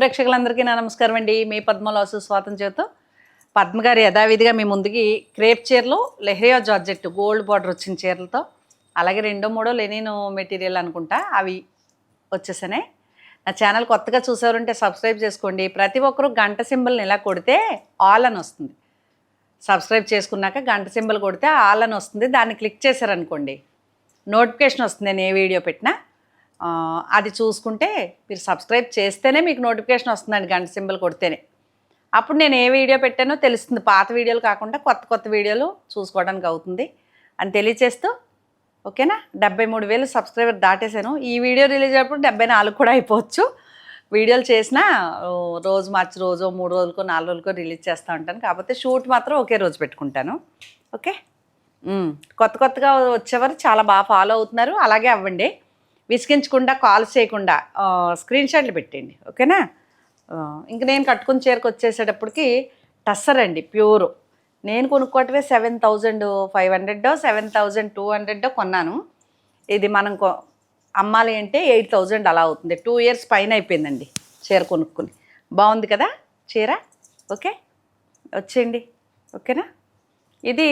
ప్రేక్షకులందరికీ నా నమస్కారం అండి. మీ పద్మలాసు స్వాతం చేతు. పద్మగారి యథావిధిగా మీ ముందుకి క్రేప్ చీరలు లెహరియా జార్జెట్ గోల్డ్ బార్డర్ వచ్చిన చీరలతో అలాగే రెండో మూడో లెనిన్ మెటీరియల్ అనుకుంటా అవి వచ్చేసానే. నా ఛానల్ కొత్తగా చూసారంటే సబ్స్క్రైబ్ చేసుకోండి. ప్రతి ఒక్కరూ గంట సింబల్ని ఇలా కొడితే ఆల్ అని వస్తుంది. సబ్స్క్రైబ్ చేసుకున్నాక గంట సింబల్ కొడితే ఆల్ అని వస్తుంది. దాన్ని క్లిక్ చేశారనుకోండి. నోటిఫికేషన్ వస్తుంది నేను ఏ వీడియో పెట్టినా. అది చూసుకుంటే మీరు సబ్స్క్రైబ్ చేస్తేనే మీకు నోటిఫికేషన్ వస్తుందండి గంట సింబల్ కొడితేనే. అప్పుడు నేను ఏ వీడియో పెట్టానో తెలుస్తుంది. పాత వీడియోలు కాకుండా కొత్త కొత్త వీడియోలు చూసుకోవడానికి అవుతుంది అని తెలియచేస్తూ ఓకేనా? డెబ్బై మూడు వేలు సబ్స్క్రైబర్ దాటేశాను. ఈ వీడియో రిలీజ్ అయినప్పుడు డెబ్బై నాలుగు కూడా అయిపోవచ్చు. వీడియోలు చేసినా రోజు మార్చి రోజు మూడు రోజులకో నాలుగు రోజులకో రిలీజ్ చేస్తూ ఉంటాను. కాకపోతే షూట్ మాత్రం ఒకే రోజు పెట్టుకుంటాను. ఓకే? కొత్త కొత్తగా వచ్చేవారు చాలా బాగా ఫాలో అవుతున్నారు. అలాగే అవ్వండి. విసిగించకుండా కాల్ చేయకుండా స్క్రీన్ షాట్లు పెట్టండి. ఓకేనా? ఇంక నేను కట్టుకుని చీరకు వచ్చేసేటప్పటికి టస్సర్ అండి ప్యూర్. నేను కొనుక్కోవటమే సెవెన్ థౌజండ్ ఫైవ్ హండ్రెడ్డో సెవెన్ థౌజండ్ టూ హండ్రెడ్డో కొన్నాను. ఇది మనం కొ అమ్మాలి అంటే ఎయిట్ థౌజండ్ అలా అవుతుంది. టూ ఇయర్స్ పైన అయిపోయిందండి చీర కొనుక్కుని. బాగుంది కదా చీర? ఓకే? వచ్చేయండి. ఓకేనా? ఇది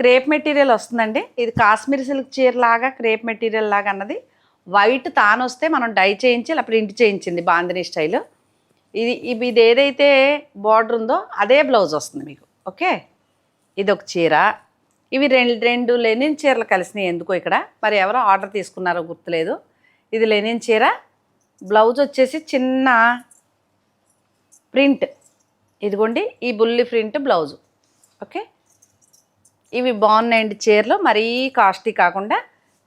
క్రేప్ మెటీరియల్ వస్తుందండి. ఇది కాశ్మీర్ సిల్క్ చీర లాగా క్రేప్ మెటీరియల్ లాగా అన్నది వైట్ తాను వస్తే మనం డై చేయించి ఇలా ప్రింట్ చేయించింది బాందిని స్టైల్. ఇది ఇవి ఇది ఏదైతే బార్డర్ ఉందో అదే బ్లౌజ్ వస్తుంది మీకు. ఓకే? ఇది ఒక చీర. ఇవి రెండు రెండు లెనిన్ చీరలు కలిసినాయి ఎందుకో ఇక్కడ. మరి ఎవరో ఆర్డర్ తీసుకున్నారో గుర్తులేదు. ఇది లెనిన్ చీర. బ్లౌజ్ వచ్చేసి చిన్న ప్రింట్. ఇదిగోండి ఈ బుల్లి ప్రింట్ బ్లౌజు. ఓకే? ఇవి బాగున్నాయండి చీరలు. మరీ కాస్ట్లీ కాకుండా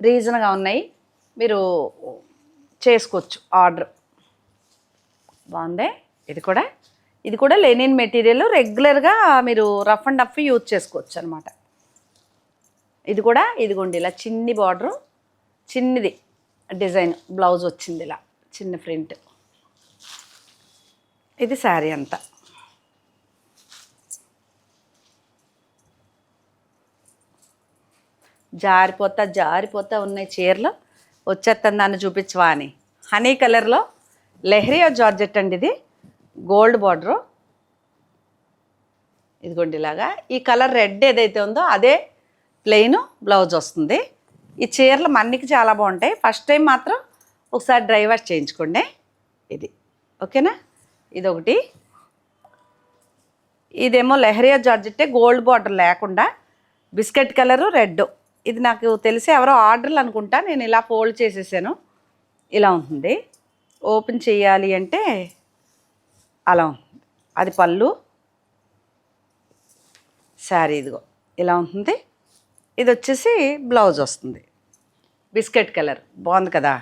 రీజన్గా ఉన్నాయి. మీరు చేసుకోవచ్చు ఆర్డర్. బాగుందే? ఇది కూడా ఇది కూడా లెనిన్ మెటీరియల్ రెగ్యులర్గా మీరు రఫ్ అండ్ రఫ్ యూజ్ చేసుకోవచ్చు అనమాట ఇది కూడా ఇదిగోండి ఇలా చిన్ని బార్డరు చిన్నది డిజైన్ బ్లౌజ్ వచ్చింది ఇలా చిన్న ప్రింట్. ఇది శారీ అంతా. జారిపోతా జారిపోతా ఉన్నాయి చీరలు. వచ్చేస్తాను దాన్ని చూపించవా అని. హనీ కలర్లో లెహరియా జార్జెట్ అండి ఇది. Gold border. ఇదిగోండి ఇలాగా. ఈ కలర్ రెడ్ ఏదైతే ఉందో అదే ప్లెయిన్ బ్లౌజ్ వస్తుంది. ఈ చీరలు మన్నికి చాలా బాగుంటాయి. ఫస్ట్ టైం మాత్రం ఒకసారి డ్రై వాష్ చేయించుకోండి. ఇది. ఓకేనా? ఇది ఒకటి ఇదేమో లెహరియా జార్జెట్టే. గోల్డ్ బార్డర్ లేకుండా బిస్కెట్ కలరు రెడ్ ఇది నాకు తెలిసి ఎవరో ఆర్డర్లు అనుకుంటా నేను ఇలా ఫోల్డ్ చేసేసాను. ఇలా ఉంటుంది. ఓపెన్ చేయాలి అంటే అలా ఉంటుంది. అది పళ్ళు శారీ ఇదిగో ఇలా ఉంటుంది. ఇది వచ్చేసి బ్లౌజ్ వస్తుంది. బిస్కెట్ కలర్ బాగుంది కదా?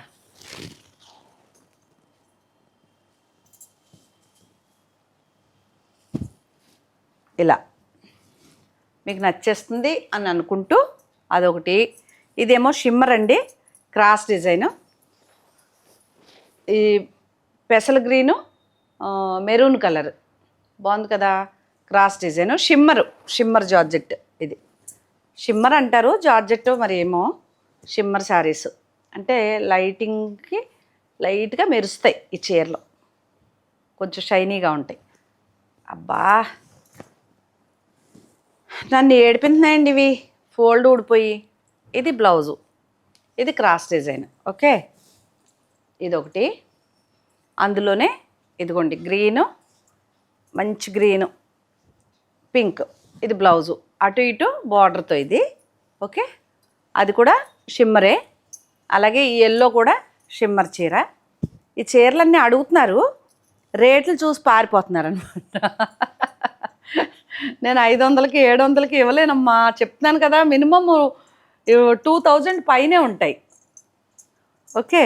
ఇలా. మీకు నచ్చేస్తుంది అని అనుకుంటూ అదొకటి. ఇదేమో షిమ్మర్ అండి క్రాస్ డిజైను. ఈ పెసల గ్రీను మెరూన్ కలర్. బాగుంది కదా cross design. Shimmer shimmer georgette ఇది. షిమ్మర్ అంటారు జార్జెట్ మరి ఏమో షిమ్మర్ శారీస్. అంటే లైటింగ్కి లైట్గా మెరుస్తాయి ఈ చీరలో. కొంచెం షైనీగా ఉంటాయి. అబ్బా! నన్ను ఏడిపింటున్నాయండి ఇవి. ఫోల్డ్ ఊడిపోయి ఇది బ్లౌజు ఇది క్రాస్ డిజైన్ ఓకే? ఇది ఒకటి అందులోనే ఇదిగోండి గ్రీను మంచి గ్రీను పింక్ ఇది బ్లౌజు. అటు ఇటు బార్డర్తో ఇది ఓకే? అది కూడా షిమ్మరే. అలాగే ఈ ఎల్లో కూడా షిమ్మర్ చీర. ఈ చీరలన్నీ అడుగుతున్నారు రేట్లు చూసి పారిపోతున్నారు అనమాట నేను ఐదు వందలకి ఏడు వందలకి ఇవ్వలేనమ్మా. చెప్తున్నాను కదా మినిమమ్ టూ థౌజండ్ పైనే ఉంటాయి. ఓకే?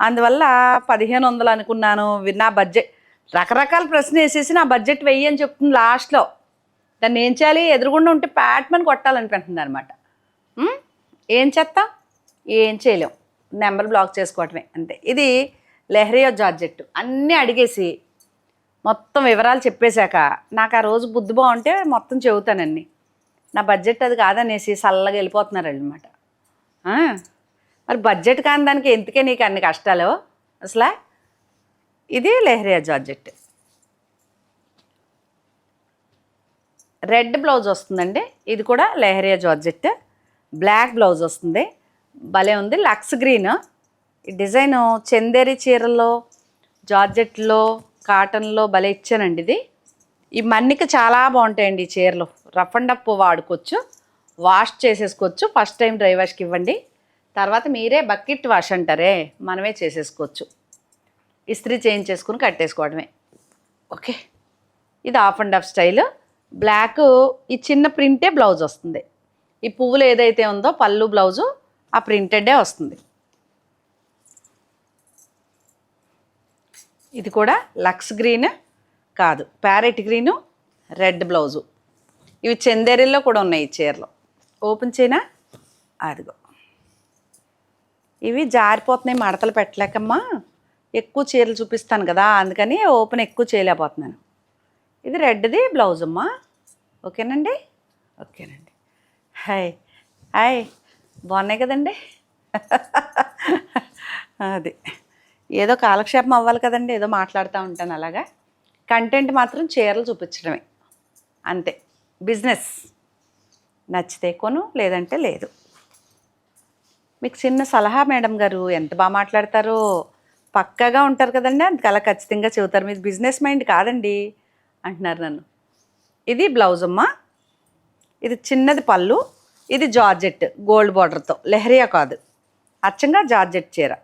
అందువల్ల పదిహేను వందలు అనుకున్నాను నా బడ్జెట్ రకరకాల ప్రశ్న వేసేసి నా బడ్జెట్ వెయ్యి అని చెప్తుంది లాస్ట్లో. దాన్ని ఏం చేయాలి? ఎదురుగుండా ఉంటే ప్యాట్మని కొట్టాలనుకుంటుంది అనమాట ఏం చేస్తాం? ఏం చేయలేం. నెంబర్ బ్లాక్ చేసుకోవటమే అంతే. ఇది లెహరియో జార్జెట్ అన్నీ అడిగేసి మొత్తం వివరాలు చెప్పేశాక నాకు ఆ రోజు బుద్ధి బాగుంటే మొత్తం చెబుతానండి నా బడ్జెట్ అది కాదనేసి చల్లగా వెళ్ళిపోతున్నారు అనమాట మరి బడ్జెట్ కాని దానికి ఎందుకే నీకు అన్ని కష్టాలు? అసలు? ఇది లెహరియా జార్జెట్. రెడ్ బ్లౌజ్ వస్తుందండి. ఇది కూడా లెహరియా జార్జెట్. బ్లాక్ బ్లౌజ్ వస్తుంది. భలే ఉంది. లక్స్ గ్రీన్. ఈ డిజైన్ చందేరి చీరల్లో జార్జెట్లో కాటన్లో భలే ఇచ్చానండి ఇది. ఈ మన్నిక చాలా బాగుంటాయండి ఈ చీరలు. రఫ్ అండ్ అప్ వాడుకోవచ్చు వాష్ చేసేసుకోవచ్చు ఫస్ట్ టైం డ్రై వాష్కి ఇవ్వండి. తర్వాత మీరే బకెట్ వాష్ అంటారే మనమే చేసేసుకోవచ్చు. ఇస్త్రీ చేంజ్ చేసుకుని కట్టేసుకోవడమే. ఓకే. ఇది half and half style. Black ఈ చిన్న ప్రింటే బ్లౌజ్ వస్తుంది. ఈ పువ్వులు ఏదైతే ఉందో పళ్ళు బ్లౌజు ఆ ప్రింటెడే వస్తుంది. ఇది కూడా లక్స్ గ్రీన్ కాదు. Parrot green red blouse. ఇవి చందేరిల్లో కూడా ఉన్నాయి ఈ ఓపెన్ చేయనా అదిగో. ఇవి జారిపోతున్నాయి మడతలు పెట్టలేకమ్మా. ఎక్కువ చీరలు చూపిస్తాను కదా అందుకని ఓపెన్ ఎక్కువ చేయలేకపోతున్నాను. ఇది రెడ్ది బ్లౌజ్ అమ్మా ఓకేనండి? ఓకేనండి. హాయ్. హాయ్. బాగున్నాయి కదండి? అది. ఏదో కాలక్షేపం అవ్వాలి కదండి ఏదో మాట్లాడుతూ ఉంటాను అలాగా. కంటెంట్ మాత్రం చీరలు చూపించడమే. అంతే. బిజినెస్ నచ్చితే కొను లేదంటే లేదు. మీకు చిన్న సలహా మేడం గారు ఎంత బాగా మాట్లాడతారో. పక్కగా ఉంటారు కదండి అందుకు అలా ఖచ్చితంగా చెబుతారు. మీరు బిజినెస్ మైండ్ కాదండి అంటున్నారు నన్ను. ఇది బ్లౌజ్ అమ్మా. ఇది చిన్నది పళ్ళు. ఇది జార్జెట్ గోల్డ్ బార్డర్తో. లెహరియా కాదు. అచ్చంగా జార్జెట్ చీర.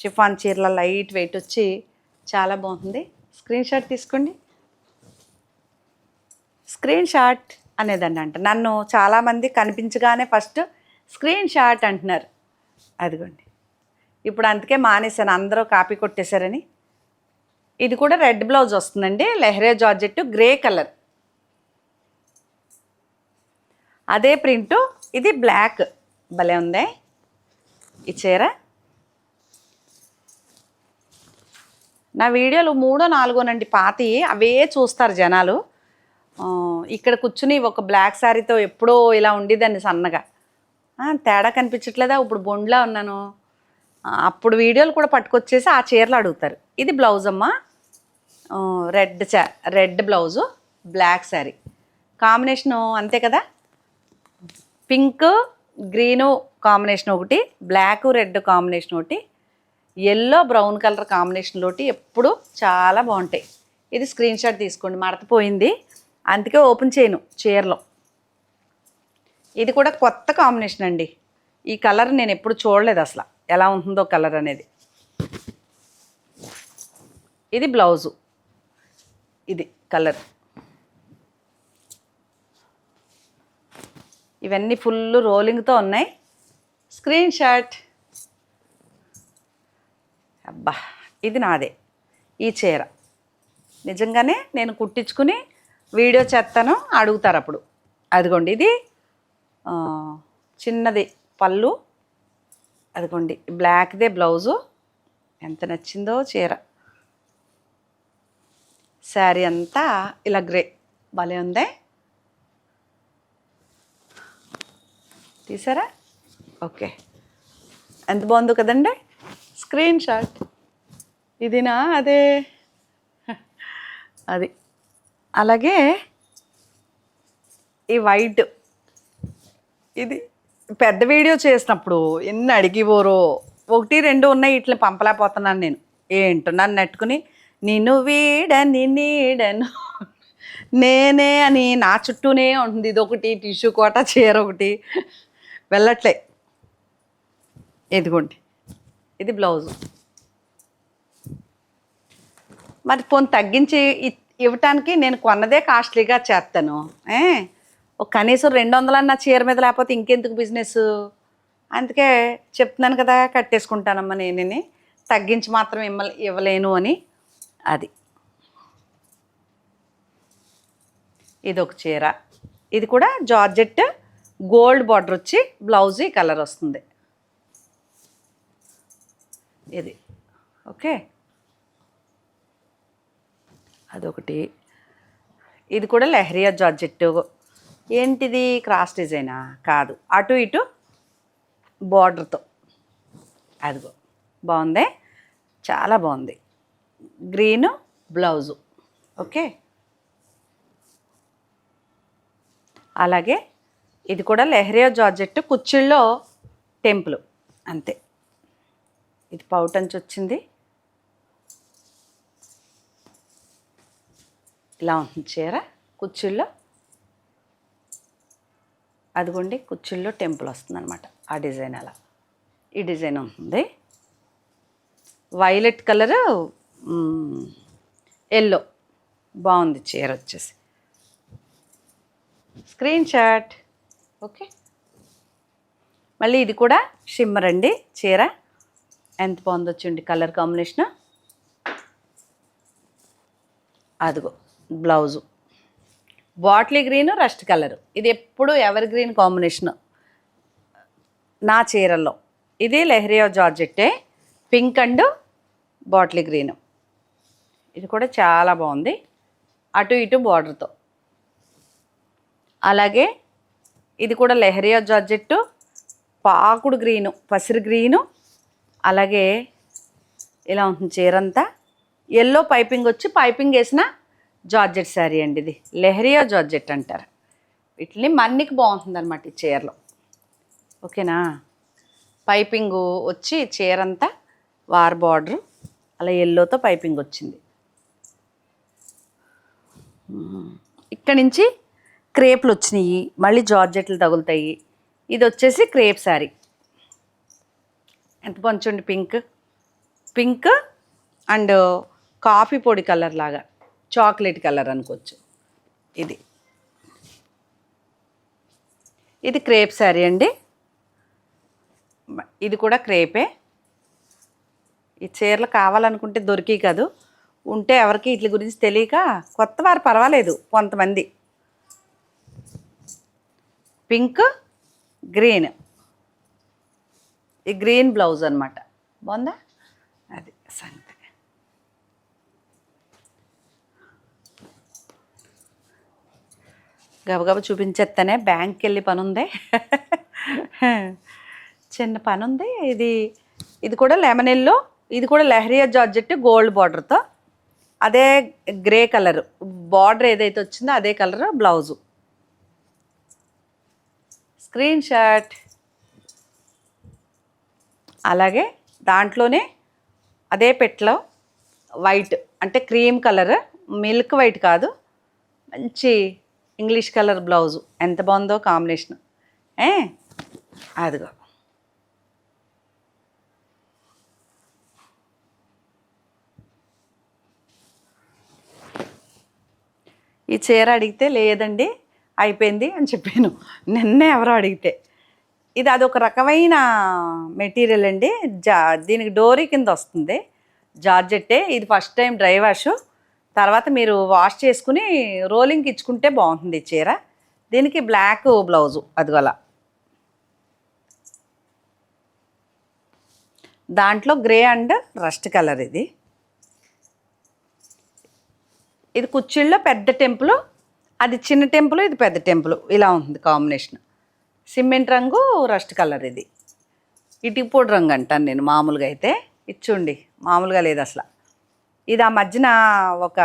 షిఫాన్ చీరల లైట్ వెయిట్ వచ్చి చాలా బాగుంది. స్క్రీన్ షాట్ తీసుకోండి. స్క్రీన్ షాట్ అనేదాన్ని అంట. నన్ను చాలామంది కనిపించగానే ఫస్ట్ స్క్రీన్ షాట్ అంటున్నారు. అదిగోండి. ఇప్పుడు అందుకే మానేశాను. అందరూ కాపీ కొట్టేశారని. ఇది కూడా రెడ్ బ్లౌజ్ వస్తుందండి. లెహరే జార్జెట్ గ్రే కలర్. అదే ప్రింటు. ఇది బ్లాక్. భలే ఉందే. ఈ చీర. నా వీడియోలు మూడో నాలుగోనండి పాతి అవే చూస్తారు జనాలు. ఇక్కడ కూర్చుని ఒక బ్లాక్ శారీతో ఎప్పుడో ఇలా ఉండేదాన్ని సన్నగా. తేడా కనిపించట్లేదా? ఇప్పుడు బొండ్లా ఉన్నాను. అప్పుడు వీడియోలు కూడా పట్టుకొచ్చేసి ఆ చీరలు అడుగుతారు. ఇది బ్లౌజ్ అమ్మ. రెడ్ చా red blouse black sari combination అంతే కదా? పింక్ గ్రీను కాంబినేషన్ ఒకటి బ్లాక్ రెడ్ కాంబినేషన్ ఒకటి ఎల్లో బ్రౌన్ కలర్ కాంబినేషన్లోటి ఎప్పుడు చాలా బాగుంటాయి. ఇది స్క్రీన్ షాట్ తీసుకోండి మడతపోయింది అందుకే ఓపెన్ చేయను చీరలో ఇది కూడా కొత్త కాంబినేషన్ అండి. ఈ కలర్ నేను ఎప్పుడు చూడలేదు అసలు. ఎలా ఉంటుందో కలర్ అనేది. ఇది బ్లౌజు ఇది కలర్ ఇవన్నీ ఫుల్ రోలింగ్తో ఉన్నాయి. స్క్రీన్ షాట్ అబ్బా ఇది నాదే. ఈ చీర. నిజంగానే నేను కుట్టించుకుని వీడియో చేస్తాను అడుగుతారు అప్పుడు. అదిగోండి ఇది. చిన్నది పళ్ళు. అదిగోండి బ్లాక్దే బ్లౌజు. ఎంత నచ్చిందో చీర. శారీ అంతా ఇలా గ్రే భలే ఉందే. తీసారా? ఓకే. ఎంత బాగుందో కదండి? Screen shot. ఇదినా అదే? అది. అలాగే ఈ వైట్. ఇది పెద్ద వీడియో చేసినప్పుడు ఎన్ని అడిగివోరో ఒకటి రెండు ఉన్నాయి ఇట్లా పంపలేకపోతున్నాను నేను. ఏంటో నన్ను నెట్టుకుని నిన్ను వీడని నీడను నేనే అని నా చుట్టూనే ఉంటుంది. ఇది ఒకటి టిష్యూ కోట చీర ఒకటి. వెళ్ళట్లే. ఇదిగోండి. ఇది బ్లౌజు. మరి పోను తగ్గించి ఇవ్వటానికి నేను కొన్నదే కాస్ట్లీగా చేస్తాను. ఏ? కనీసం రెండు వందలన్న చీర మీద లేకపోతే ఇంకెందుకు బిజినెస్ అందుకే చెప్తున్నాను కదా కట్టేసుకుంటానమ్మా నేనని. తగ్గించి మాత్రం ఇమ్మ ఇవ్వలేను అని. అది. ఇది ఒక చీర. ఇది కూడా జార్జెట్ గోల్డ్ బార్డర్ వచ్చి బ్లౌజ్ కలర్ వస్తుంది. ఇది. ఓకే? అదొకటి. ఇది కూడా లెహరియా జార్జెట్ ఏంటిది? క్రాస్ డిజైనా? కాదు. అటు ఇటు బార్డర్తో. అదిగో. బాగుంది చాలా బాగుంది గ్రీన్ బ్లౌజు. ఓకే? అలాగే ఇది కూడా లెహరియా జార్జెట్ కుచ్చిళ్ళలో టెంపుల్. అంతే. ఇది పౌటంచి వచ్చింది. ఇలా ఉంటుంది చీర కుచ్చిళ్ళలో అదిగోండి కుచ్చిళ్ళలో టెంపుల్ వస్తుంది అనమాట ఆ డిజైన్ అలా. ఈ డిజైన్ ఉంటుంది. Violet colour yellow. బాగుంది చీర వచ్చేసి. Screen shot. ఓకే. మళ్ళీ ఇది కూడా షిమ్మర్ అండి చీర. ఎంత బాగుందో చూడండి కలర్ కాంబినేషన్. అదిగో. Blouse. Bottle green rust colour. ఇది ఎప్పుడు ఎవర్ గ్రీన్ కాంబినేషన్. నా చీరల్లో. ఇది లెహరియా జార్జెట్టే పింక్ అండ్ బాటిల్ గ్రీన్. ఇది కూడా చాలా బాగుంది. అటు ఇటు బార్డర్తో. అలాగే ఇది కూడా లెహరియా జార్జెట్టు పాకుడు గ్రీను పసిరి గ్రీను. అలాగే ఇలా ఉంటుంది చీరంతా. ఎల్లో పైపింగ్ వచ్చి పైపింగ్ వేసిన జార్జెట్ శారీ అండి ఇది. లెహరియా జార్జెట్ అంటారు. వీటిని మన్నికి బాగుంటుంది అనమాట ఈ చీరలో. ఓకేనా? పైపింగ్ వచ్చి చీరంతా వార్ బార్డర్ అలా ఎల్లోతో పైపింగ్ వచ్చింది. ఇక్కడ నుంచి క్రేప్లు వచ్చినాయి. మళ్ళీ జార్జెట్లు తగులుతాయి. ఇది వచ్చేసి క్రేప్ శారీ. ఎంత పంచండి పింక్. పింక్ అండ్ కాఫీ పొడి కలర్ లాగా. చాక్లెట్ కలర్ అనుకోవచ్చు. ఇది. ఇది క్రేప్ శారీ అండి. ఇది కూడా క్రేపే. ఈ చీరలు కావాలనుకుంటే దొరికి కాదు. ఉంటే ఎవరికి వీటి గురించి తెలియక కొత్త వారు పర్వాలేదు కొంతమంది. Pink green. ఈ గ్రీన్ బ్లౌజ్ అనమాట బాగుందా? అది సంగతి గబగబ చూపించేస్తానే బ్యాంక్కి వెళ్ళి పని ఉంది చిన్న పని ఉంది ఇది ఇది కూడా లెమన్ ఎల్లో ఇది కూడా లెహరియా జార్జెట్ గోల్డ్ బార్డర్తో. అదే గ్రే కలర్. బార్డర్ ఏదైతే వచ్చిందో అదే కలర్ బ్లౌజు. Screen shot. అలాగే దాంట్లోనే అదే పెట్లో వైట్ అంటే క్రీమ్ కలర్. మిల్క్ వైట్ కాదు. మంచి ఇంగ్లీష్ కలర్ బ్లౌజు ఎంత బాగుందో కాంబినేషన్. ఏ? అదిగో. ఈ చీర అడిగితే లేదండి అయిపోయింది అని చెప్పాను. నిన్నే ఎవరో అడిగితే. ఇది అదొక రకమైన మెటీరియల్ అండి. జా దీనికి డోరీ కింద వస్తుంది. జార్జెట్టే. ఇది ఫస్ట్ టైం డ్రై వాష్. తర్వాత మీరు వాష్ చేసుకుని రోలింగ్కి ఇచ్చుకుంటే బాగుంటుంది చీర. దీనికి బ్లాక్ బ్లౌజు అదిగోలా దాంట్లో గ్రే అండ్ రస్ట్ కలర్ ఇది. ఇది కుచ్చిళ్ళలో పెద్ద టెంపుల్ అది చిన్న టెంపుల్ ఇది పెద్ద టెంపుల్. ఇలా ఉంటుంది కాంబినేషన్ సిమెంట్ రంగు రస్ట్ కలర్ ఇది. ఇటుక పొడి రంగు అంటాను నేను మామూలుగా అయితే. ఇచ్చుండి. మామూలుగా లేదు అసలు. ఇది ఆ మధ్యన ఒక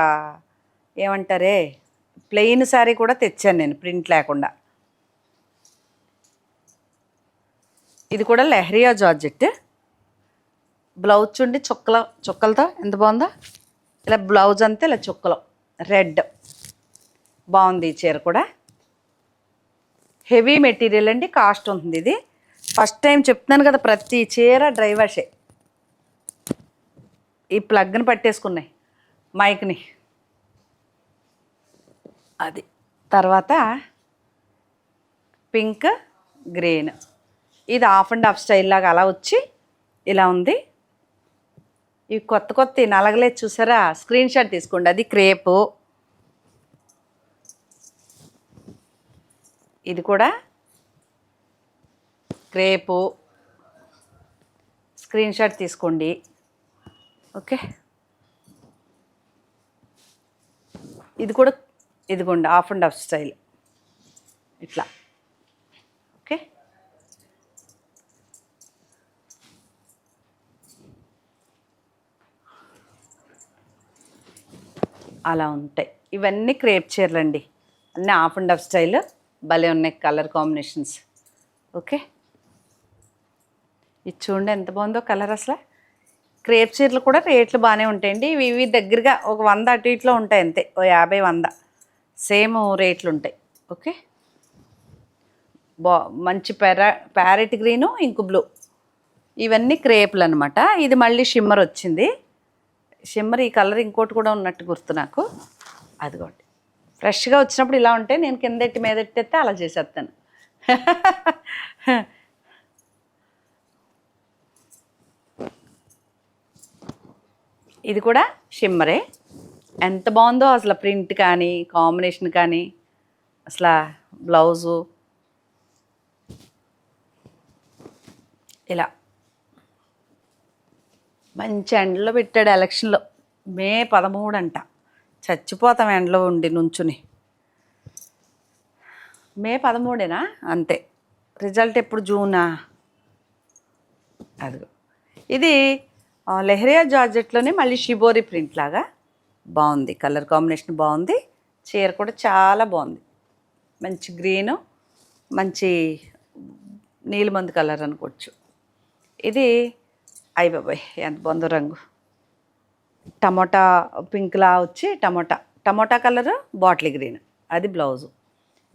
ఏమంటారే ప్లెయిన్ శారీ కూడా తెచ్చాను నేను ప్రింట్ లేకుండా. ఇది కూడా లెహరియా జార్జెట్. బ్లౌజ్ చూడండి చుక్కల చుక్కలతో ఎంత బాగుందో? ఇలా బ్లౌజ్ అంతా ఇలా చుక్కలు రెడ్. బాగుంది ఈ చీర కూడా. హెవీ మెటీరియల్ అండి కాస్ట్ ఉంటుంది ఇది. ఫస్ట్ టైం చెప్తున్నాను కదా ప్రతి చీర డ్రైవర్షే ఈ ప్లగ్ని పట్టేసుకున్నాయి. మైక్ని. అది. తర్వాత పింక్ గ్రీన్. ఇది ఆఫ్ అండ్ ఆఫ్ స్టైల్ లాగా అలా వచ్చి ఇలా ఉంది. ఈ కొత్త కొత్త నలగలే చూసారా? స్క్రీన్ షాట్ తీసుకోండి. అది క్రేపు. ఇది కూడా క్రేపు. స్క్రీన్ షాట్ తీసుకోండి. ఓకే. ఇది కూడా ఇదిగోండి ఆఫ్ అండ్ ఆఫ్ స్టైల్ ఇట్లా. ఓకే. అలా ఉంటాయి. ఇవన్నీ క్రేప్ చీరలండి అన్నీ ఆఫ్ అండ్ ఆఫ్ స్టైల్ భలే ఉన్నాయి కలర్ కాంబినేషన్స్. ఓకే. ఇది చూడండి ఎంత బాగుందో కలర్ అసలు. క్రేప్ చీరలు కూడా రేట్లు బాగానే ఉంటాయండి. ఇవి ఇవి దగ్గరగా ఒక వంద అటు ఇట్లో ఉంటాయి అంతే. ఓ యాభై వంద. సేమ్ రేట్లు ఉంటాయి. ఓకే? బా మంచి పెరా ప్యారెట్ గ్రీను ఇంకు బ్లూ. ఇవన్నీ క్రేపులు అనమాట ఇది మళ్ళీ షిమ్మర్ వచ్చింది. షిమ్మర్ ఈ కలర్ ఇంకోటి కూడా ఉన్నట్టు గుర్తు నాకు. అదిగోండి. ఫ్రెష్గా వచ్చినప్పుడు ఇలా ఉంటే నేను కింద ఎట్టి మీద అలా చేసేస్తాను ఇది కూడా షిమ్మరే. ఎంత బాగుందో అసలు ప్రింట్ కానీ కాంబినేషన్ కానీ అసలు బ్లౌజు. ఇలా. మంచి ఎండలో పెట్టాడు ఎలక్షన్లో. మే పదమూడు అంట చచ్చిపోతాం ఎండలో ఉండి నుంచుని. మే పదమూడేనా? అంతే. రిజల్ట్ ఎప్పుడు జూనా? అదిగో. ఇది లెహరియా జార్జెట్లోనే మళ్ళీ షిబోరి ప్రింట్ లాగా బాగుంది. కలర్ కాంబినేషన్ బాగుంది. చీర కూడా చాలా బాగుంది. మంచి గ్రీను మంచి నీలిమందు కలర్ అనుకోవచ్చు. ఇది అయ్య బాబాయ్ ఎంత బాగుందో రంగు. టమోటా పింక్లా వచ్చి tomato. Tomato colour bottle green. అది బ్లౌజు.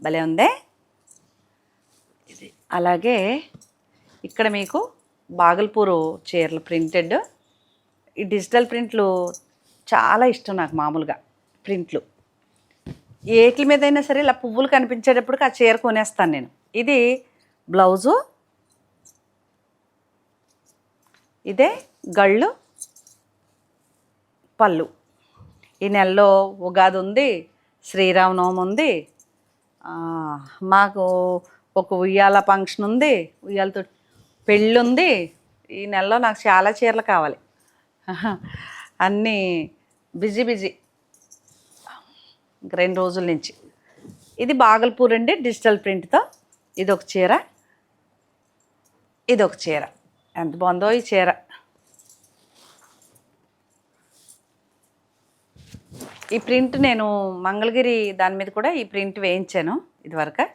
భలే ఉందే. ఇది. అలాగే ఇక్కడ మీకు బాగల్పూరు చీరలు ప్రింటెడ్ ఈ డిజిటల్ ప్రింట్లు చాలా ఇష్టం నాకు మామూలుగా ప్రింట్లు. ఏట్ల మీద అయినా సరే ఇలా పువ్వులు కనిపించేటప్పటికి ఆ చీర కొనేస్తాను నేను. ఇది బ్లౌజు ఇదే గళ్ళు పళ్ళు. ఈ నెలలో ఉగాది ఉంది శ్రీరామనవమి ఉంది మాకు ఒక ఉయ్యాల ఫంక్షన్ ఉంది ఉయ్యాలతో పెళ్ళి ఉంది ఈ నెలలో నాకు చాలా చీరలు కావాలి. అన్నీ బిజీ బిజీ. రెండు రోజుల నుంచి. ఇది బాగల్పూర్ అండి డిజిటల్ ప్రింట్తో. ఇది ఒక చీర. ఇది ఒక చీర. ఎంత బాగుందో ఈ చీర. ఈ ప్రింట్ నేను మంగళగిరి దాని మీద కూడా ఈ ప్రింట్ వేయించాను ఇదివరకు.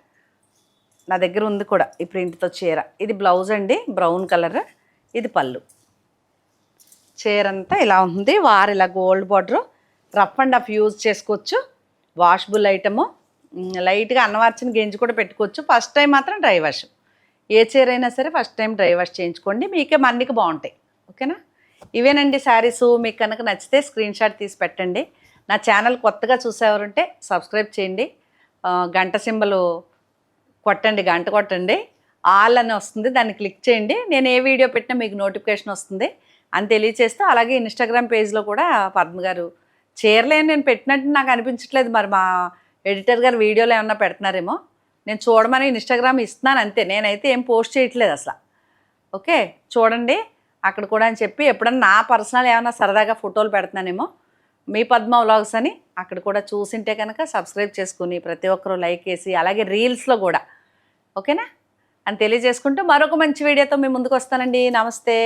నా దగ్గర ఉంది కూడా ఈ ప్రింట్తో చీర. ఇది బ్లౌజ్ అండి బ్రౌన్ కలర్. ఇది పళ్ళు. చీర అంతా ఇలా ఉంది. వారు ఇలా gold border rough and rough use చేసుకోవచ్చు. వాషబుల్ ఐటము లైట్గా అన్నవార్చిన గెంజి కూడా పెట్టుకోవచ్చు. ఫస్ట్ టైం మాత్రం డ్రై వాష్ ఏ చీర అయినా సరే ఫస్ట్ టైం డ్రై వాష్ చేయించుకోండి. మీకే మన్నికి బాగుంటాయి. ఓకేనా ఇవేనండి శారీస్ మీకు కనుక నచ్చితే స్క్రీన్ షాట్ తీసి పెట్టండి. నా ఛానల్ కొత్తగా చూసేవారుంటే సబ్స్క్రైబ్ చేయండి. గంట సింబలు కొట్టండి గంట కొట్టండి. ఆల్ అని వస్తుంది. దాన్ని క్లిక్ చేయండి. నేను ఏ వీడియో పెట్టినా మీకు నోటిఫికేషన్ వస్తుంది. అని తెలియచేస్తూ అలాగే ఇన్స్టాగ్రామ్ పేజ్లో కూడా పద్మ గారు చీరలేని నేను పెట్టినట్టు నాకు అనిపించట్లేదు మరి మా ఎడిటర్ గారు వీడియోలో ఏమన్నా పెడుతున్నారేమో. నేను చూడమని ఇన్స్టాగ్రామ్ ఇస్తున్నాను అంతే. నేనైతే ఏం పోస్ట్ చేయట్లేదు అసలు. ఓకే? చూడండి. అక్కడ కూడా అని చెప్పి ఎప్పుడన్నా నా పర్సనల్ ఏమైనా సరదాగా ఫోటోలు పెడుతున్నానేమో. మీ పద్మ వ్లాగ్స్ అని అక్కడ కూడా చూసింటే కనుక సబ్స్క్రైబ్ చేసుకుని ప్రతి ఒక్కరూ లైక్ వేసి అలాగే రీల్స్లో కూడా. ఓకేనా? అని తెలియజేసుకుంటూ మరొక మంచి వీడియోతో మీ ముందుకు వస్తానండి. నమస్తే.